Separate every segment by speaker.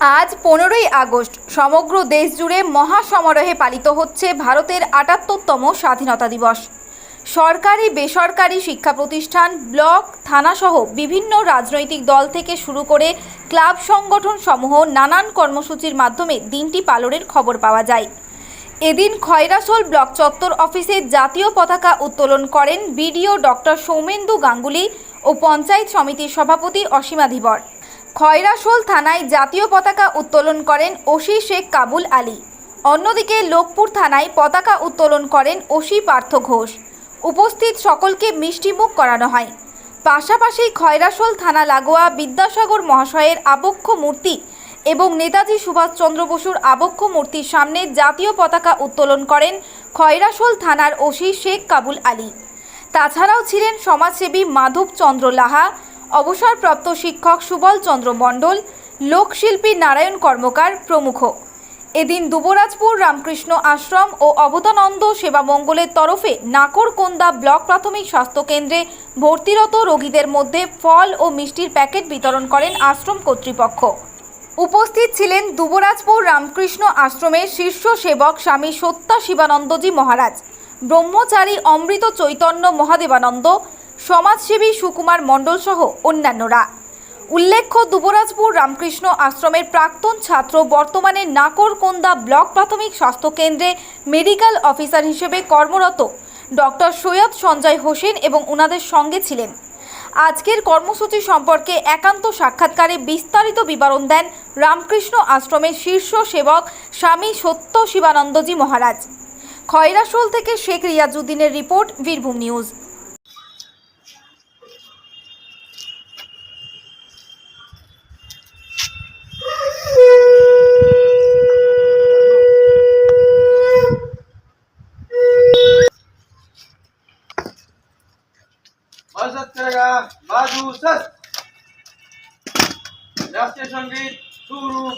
Speaker 1: আজ পনেরোই আগস্ট, সমগ্র দেশ জুড়ে মহাসমারোহে পালিত হচ্ছে ভারতের আটাত্তরতম স্বাধীনতা দিবস। সরকারি, বেসরকারি শিক্ষা প্রতিষ্ঠান, ব্লক, থানাসহ বিভিন্ন রাজনৈতিক দল থেকে শুরু করে ক্লাব সংগঠন সমূহ নানান কর্মসূচির মাধ্যমে দিনটি পালনের খবর পাওয়া যায়। এদিন খয়রাসোল ব্লক চত্বর অফিসে জাতীয় পতাকা উত্তোলন করেন বিডিও ডক্টর সৌমেন্দু গাঙ্গুলি ও পঞ্চায়েত সমিতির সভাপতি অসীমা ধীবর। খয়রাসোল থানায় জাতীয় পতাকা উত্তোলন করেন ওসি শেখ কাবুল আলী। অন্যদিকে লোকপুর থানায় পতাকা উত্তোলন করেন ওসি পার্থ ঘোষ। উপস্থিত সকলকে মিষ্টিমুখ করানো হয়। পাশাপাশি খয়রাসোল থানা লাগোয়া বিদ্যাসাগর মহাশয়ের আবক্ষ মূর্তি এবং নেতাজি সুভাষচন্দ্র বসুর আবক্ষ মূর্তির সামনে জাতীয় পতাকা উত্তোলন করেন খয়রাসোল থানার ওসি শেখ কাবুল আলী। তাছাড়াও ছিলেন সমাজসেবী মাধব চন্দ্র লাহা অবসরপ্রাপ্ত শিক্ষক সুবল চন্দ্র মণ্ডল, লোকশিল্পী নারায়ণ কর্মকার প্রমুখ। এদিন দুবরাজপুর রামকৃষ্ণ আশ্রম ও অবদানন্দ সেবা মঙ্গলের তরফে নাকরকোন্দা ব্লক প্রাথমিক স্বাস্থ্য কেন্দ্রে ভর্তিরত রোগীদের মধ্যে ফল ও মিষ্টির প্যাকেট বিতরণ করেন আশ্রম কর্তৃপক্ষ। উপস্থিত ছিলেন দুবরাজপুর রামকৃষ্ণ আশ্রমের শীর্ষ সেবক স্বামী সত্যা শিবানন্দজি মহারাজ, ব্রহ্মচারী অমৃত চৈতন্য মহাদেবানন্দ সমাজসেবী সুকুমার মণ্ডল সহ অন্যান্যরা। উল্লেখ্য, দুবরাজপুর রামকৃষ্ণ আশ্রমের প্রাক্তন ছাত্র বর্তমানে নাকরকোন্দা ব্লক প্রাথমিক স্বাস্থ্য কেন্দ্রে মেডিকেল অফিসার হিসেবে কর্মরত ডক্টর সৈয়দ সঞ্জয় হোসেন এবং ওনাদের সঙ্গে ছিলেন। আজকের কর্মসূচি সম্পর্কে একান্ত সাক্ষাৎকারে বিস্তারিত বিবরণ দেন রামকৃষ্ণ আশ্রমের শীর্ষ সেবক স্বামী সত্য শিবানন্দজি মহারাজ। খয়রাসোল থেকে শেখ রিয়াজুদ্দিনের রিপোর্ট বীরভূম নিউজ।
Speaker 2: बाजू सर राष्ट्रीय संगीत शुरू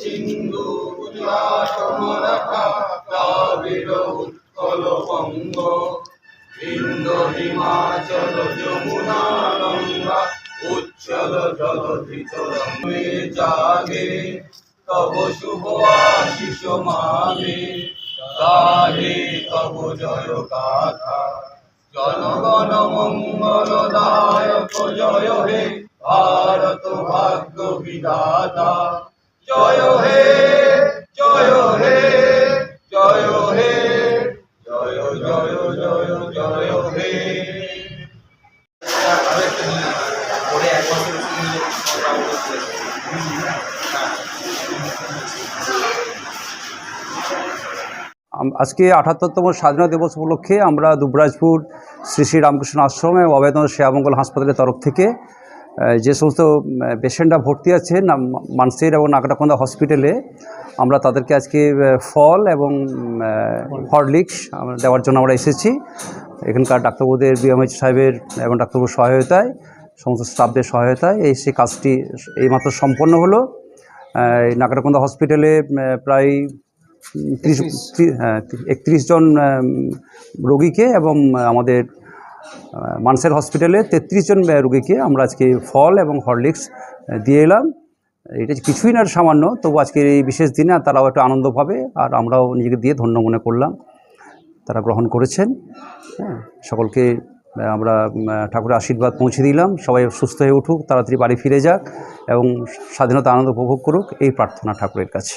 Speaker 2: সিন্ধু উৎকল বঙ্গ হিন্দ
Speaker 3: হিমাচল যমুনা গঙ্গা উচ্ছল জলধিত রমে জাগে তব শুভ আশিস মাগে গাহে তব জয় গাথা জনগণ মঙ্গল জয় হে ভারত ভাগ্য বিধাতা। জয় হে জয় হে
Speaker 4: আজকে আঠাত্তরতম স্বাধীনতা দিবস উপলক্ষে আমরা দুবরাজপুর শ্রী শ্রী রামকৃষ্ণ আশ্রম এবং অবেদন সেবামঙ্গল হাসপাতালের তরফ থেকে যে সমস্ত পেশেন্টরা ভর্তি আছেন মানসির এবং নাকাটাকন্দা হসপিটালে, আমরা তাদেরকে আজকে ফল এবং হরলিক্স দেওয়ার জন্য আমরা এসেছি। এখানকার ডাক্তারবাবুদের, বিএমএইচ সাহেবের এবং ডাক্তারবাবুর সহায়তায়, সমস্ত স্টাফদের সহায়তায় এই সেই কাজটি, এইমাত্র সম্পন্ন হলো। নাকাটাকন্দা হসপিটালে প্রায় ত্রিশ হ্যাঁ একত্রিশ জন রোগীকে এবং আমাদের মানসের হসপিটালে তেত্রিশ জন রোগীকে আমরা আজকে ফল এবং হরলিক্স দিয়ে এলাম। এটা কিছুই না সামান্য তবু আজকের এই বিশেষ দিনে তারাও একটু আনন্দ পাবে আর আমরাও নিজেকে দিয়ে ধন্য মনে করলাম। তারা গ্রহণ করেছেন। হ্যাঁ সকলকে আমরা ঠাকুরের আশীর্বাদ পৌঁছে দিলাম। সবাই সুস্থ হয়ে উঠুক তাড়াতাড়ি বাড়ি ফিরে যাক এবং স্বাধীনতা আনন্দ উপভোগ করুক। এই প্রার্থনা ঠাকুরের কাছে।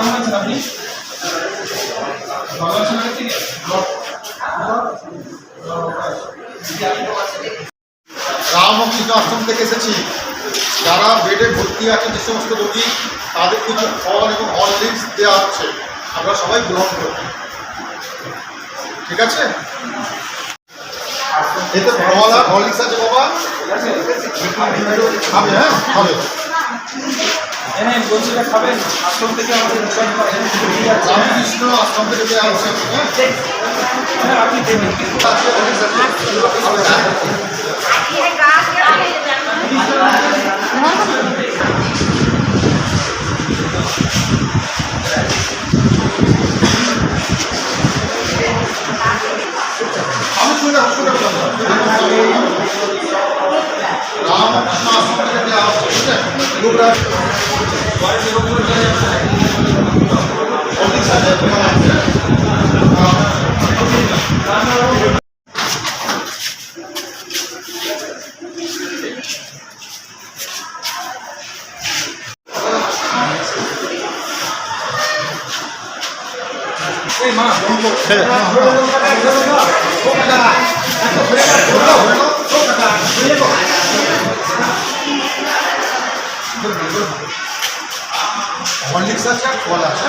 Speaker 5: কেমন আছেন আপনি? ভালো আছেন
Speaker 6: রামকৃষ্ণ আশ্রম থেকে এসেছি। যারা বেডে ভর্তি আছে যে সমস্ত রোগী তাদের কিছু ফল এবং হরলিক্স দেওয়া হচ্ছে। আমরা সবাই গ্রহণ করব। ঠিক আছে? এতে ফল হরলিক্স আছে বাবা। খাবে হ্যাঁ খাবে।
Speaker 5: হ্যাঁ বলছি এটা খাবেন আশ্রম থেকে আমাদের
Speaker 6: আশ্রম থেকে দেওয়া হচ্ছে। হ্যাঁ
Speaker 5: আপনি দেবেন।
Speaker 6: আমি শুনে শুনে রামকৃষ্ণ আশ্রম থেকে দেওয়া হচ্ছে ঠিক আছে লোকরা ফল আছে।